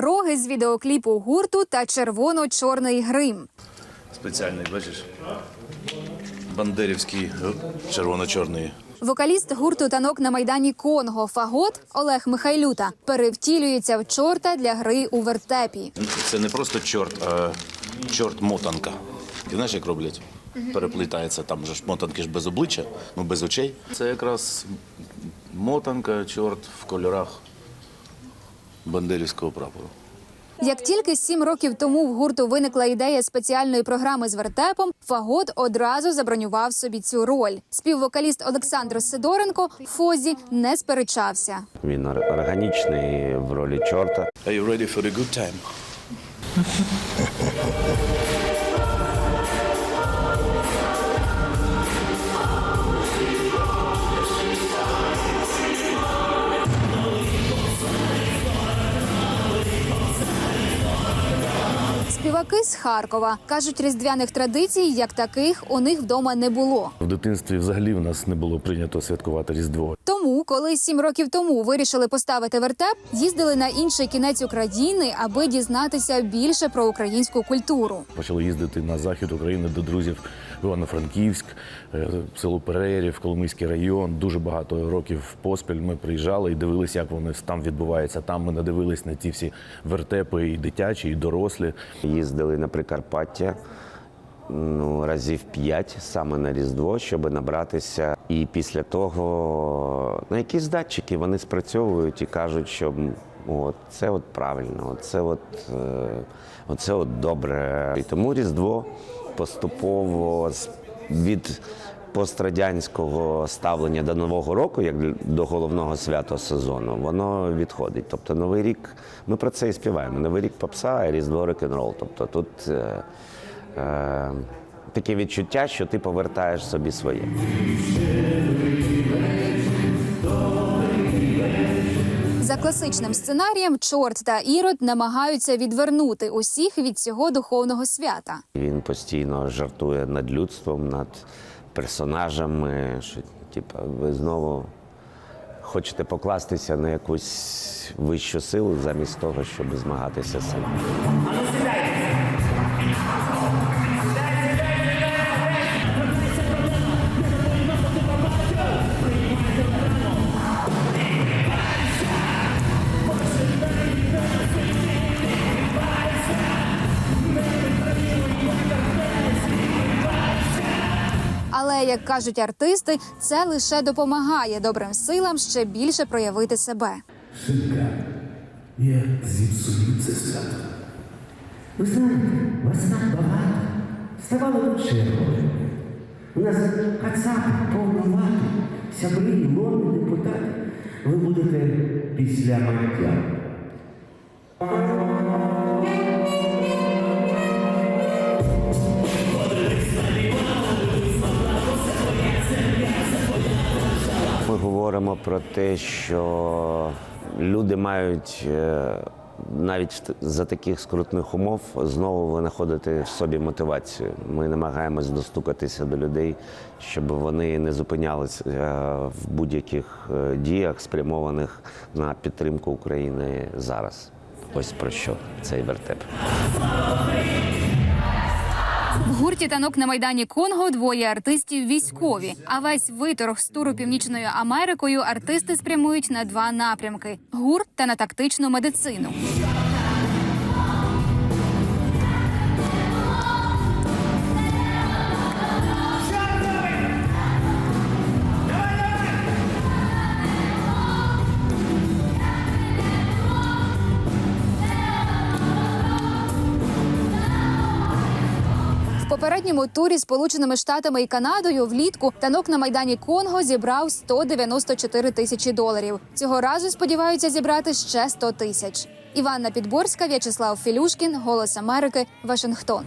роги з відеокліпу гурту та червоно-чорний грим. Спеціальний, бачиш? Бандерівський червоно-чорний. Вокаліст гурту танок на майдані Конго Фагот Олег Михайлюта перевтілюється в чорта для гри у вертепі. Це не просто чорт, а чорт-мотанка. Ти знаєш, як роблять? Переплітається там же ж мотанки ж без обличчя, ну без очей. Це якраз мотанка, чорт в кольорах бандерівського прапору. Як тільки сім років тому в гурту виникла ідея спеціальної програми з вертепом, Фагот одразу забронював собі цю роль. Співвокаліст Олександр Сидоренко Фозі не сперечався. Він органічний в ролі чорта. Are you ready for a good time? Співаки з Харкова кажуть, різдвяних традицій як таких у них вдома не було. В дитинстві взагалі в нас не було прийнято святкувати Різдво. Тому, коли сім років тому вирішили поставити вертеп, їздили на інший кінець України, аби дізнатися більше про українську культуру. Почали їздити на захід України до друзів в Івано-Франківськ, е, село Перерів, Коломийський район. Дуже багато років поспіль ми приїжджали і дивилися, як вони там відбуваються. Там ми надивились на ці всі вертепи, і дитячі, і дорослі. Їздили на Прикарпаття ну, разів п'ять саме на Різдво, щоб набратися. І після того на якісь датчики вони спрацьовують і кажуть, що от, це от правильно, це от, е, оце от добре. І тому Різдво поступово від пострадянського ставлення до Нового року, як до головного свята сезону, воно відходить. Тобто Новий рік, ми про це і співаємо. Новий рік попса, а Різдво рок-н-рол. Тобто тут е, таке відчуття, що ти повертаєш собі своє. За класичним сценарієм, чорт та ірод намагаються відвернути усіх від цього духовного свята. Він постійно жартує над людством, над персонажами. Що, типу, ви знову хочете покластися на якусь вищу силу замість того, щоб змагатися самим. Як кажуть артисти, це лише допомагає добрим силам ще більше проявити себе. Синка, я зіпсую це свято. Ви знаєте, вас так багато. Ставало чергою. У нас кацапи повно мати, сябри, ломи, депутати. Ви будете після миття. Говоримо про те, що люди мають е, навіть за таких скрутних умов знову винаходити в собі мотивацію. Ми намагаємось достукатися до людей, щоб вони не зупинялися в будь-яких е, діях, спрямованих на підтримку України зараз. Ось про що цей вертеп. Гурті танок на майдані Конго двоє артистів військові. А весь виторг з туру Північною Америкою артисти спрямують на два напрямки: гурт та на тактичну медицину. Попередньому турі Сполученими Штатами і Канадою влітку танок на майдані Конго зібрав 194 тисячі доларів. Цього разу сподіваються зібрати ще 100 тисяч. Іванна Підборська, В'ячеслав Філюшкін, Голос Америки, Вашингтон.